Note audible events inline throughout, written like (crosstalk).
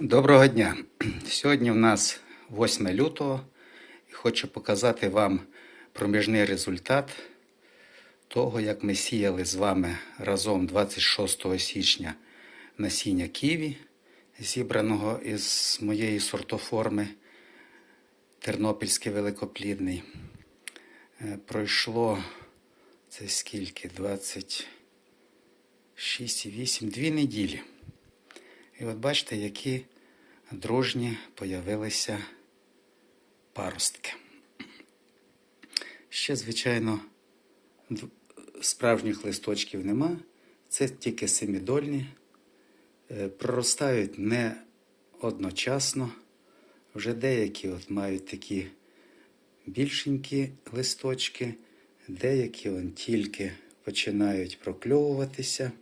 Доброго дня! Сьогодні в нас 8 лютого хочу показати вам проміжний результат того, як ми сіяли з вами разом 26 січня насіння ківі, зібраного із моєї сортоформи Тернопільський великоплідний. Е, Пройшло це скільки? 26,8, дві неділі. І от бачите, які дружні появилися паростки. Ще, звичайно, справжніх листочків нема. Це тільки семідольні. Е, Проростають не одночасно. Вже деякі от мають такі більшенькі листочки, деякі он тільки починають прокльовуватися.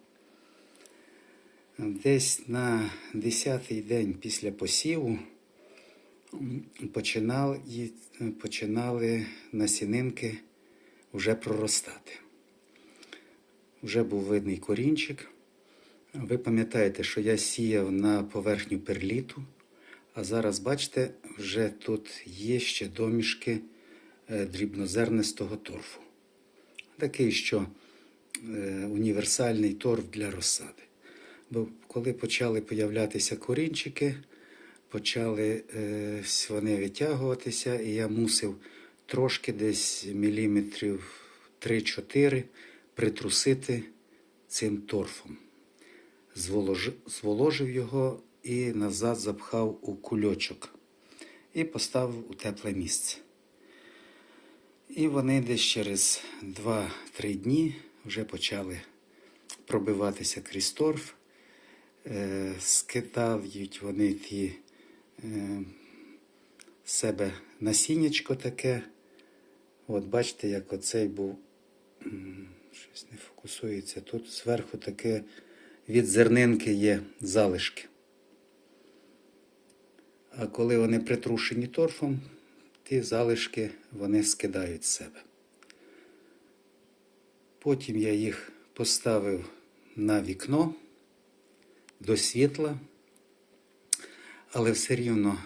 Десь на 10-й день після посіву починали, починали насінинки вже проростати. Вже був видний корінчик. Ви пам'ятаєте, що я сіяв на поверхню перліту, а зараз, бачите, вже тут є ще домішки е, дрібнозернистого торфу. Такий, що е, універсальний торф для розсади. Бо коли почали появлятися корінчики, почали е, вони витягуватися, і я мусив трошки десь міліметрів 3-4 притрусити цим торфом. Зволож... Зволожив його і назад запхав у кульочок і поставив у тепле місце. І вони десь через 2-3 дні вже почали пробиватися крізь торф. Е, скидають вони ті е, себе насіннячко таке. От бачите, як оцей був, щось не фокусується. Тут зверху таке від зернинки є залишки. А коли вони притрушені торфом, ті залишки вони скидають з себе. Потім я їх поставив на вікно до світла, але все рівно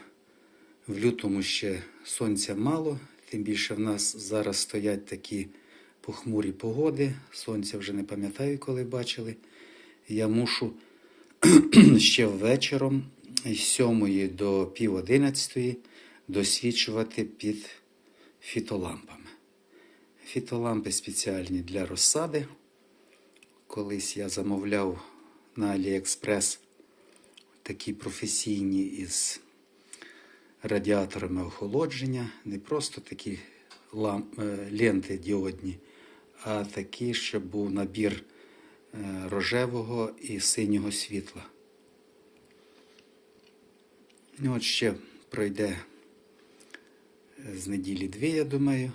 в лютому ще сонця мало, тим більше в нас зараз стоять такі похмурі погоди. Сонця вже не пам'ятаю, коли бачили. Я мушу (clears throat) ще вечором з 7 до пів 11 досвідчувати під фітолампами. Фітолампи спеціальні для розсади. Колись я замовляв на Аліекспрес такі професійні із радіаторами охолодження, не просто такі е, ленти діодні, а такі, щоб був набір е, рожевого і синього світла. Ну, от ще пройде е, з неділі дві, я думаю,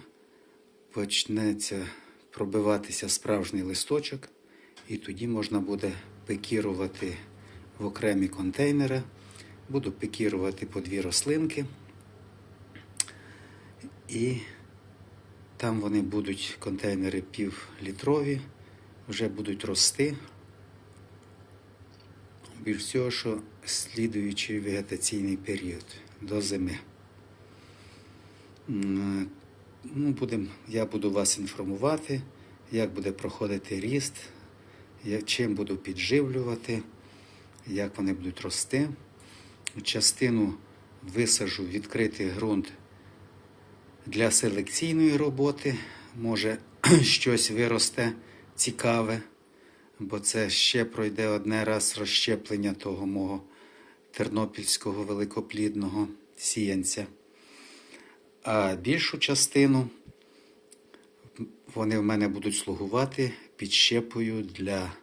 почнеться пробиватися справжній листочок, і тоді можна буде пекірувати в окремі контейнери. Буду пекірувати по дві рослинки. І там вони будуть контейнери півлітрові, вже будуть рости. Більш всього, що слідуючий вегетаційний період до зими. Ну, будем, я буду вас інформувати, як буде проходити ріст, як, чим буду підживлювати, як вони будуть рости. Частину висажу в відкритий ґрунт для селекційної роботи. Може, (clears throat) щось виросте цікаве, бо це ще пройде одне раз розщеплення того мого тернопільського великоплідного сіянця. А більшу частину вони в мене будуть слугувати підщепою для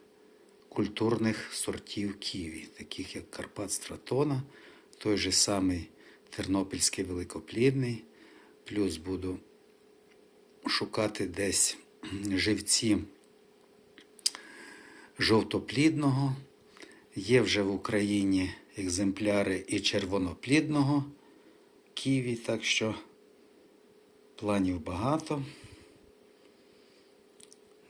культурних сортів ківі, таких як Карпат Стратона, той же самий Тернопільський великоплідний. Плюс буду шукати десь живці жовтоплідного. Є вже в Україні екземпляри і червоноплідного ківі, так що планів багато.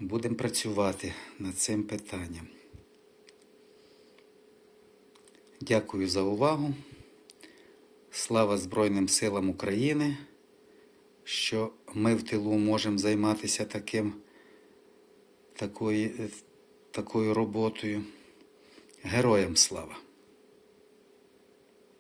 Будемо працювати над цим питанням. Дякую за увагу. Слава Збройним силам України, що ми в тилу можемо займатися таким, такою, такою роботою. Героям слава!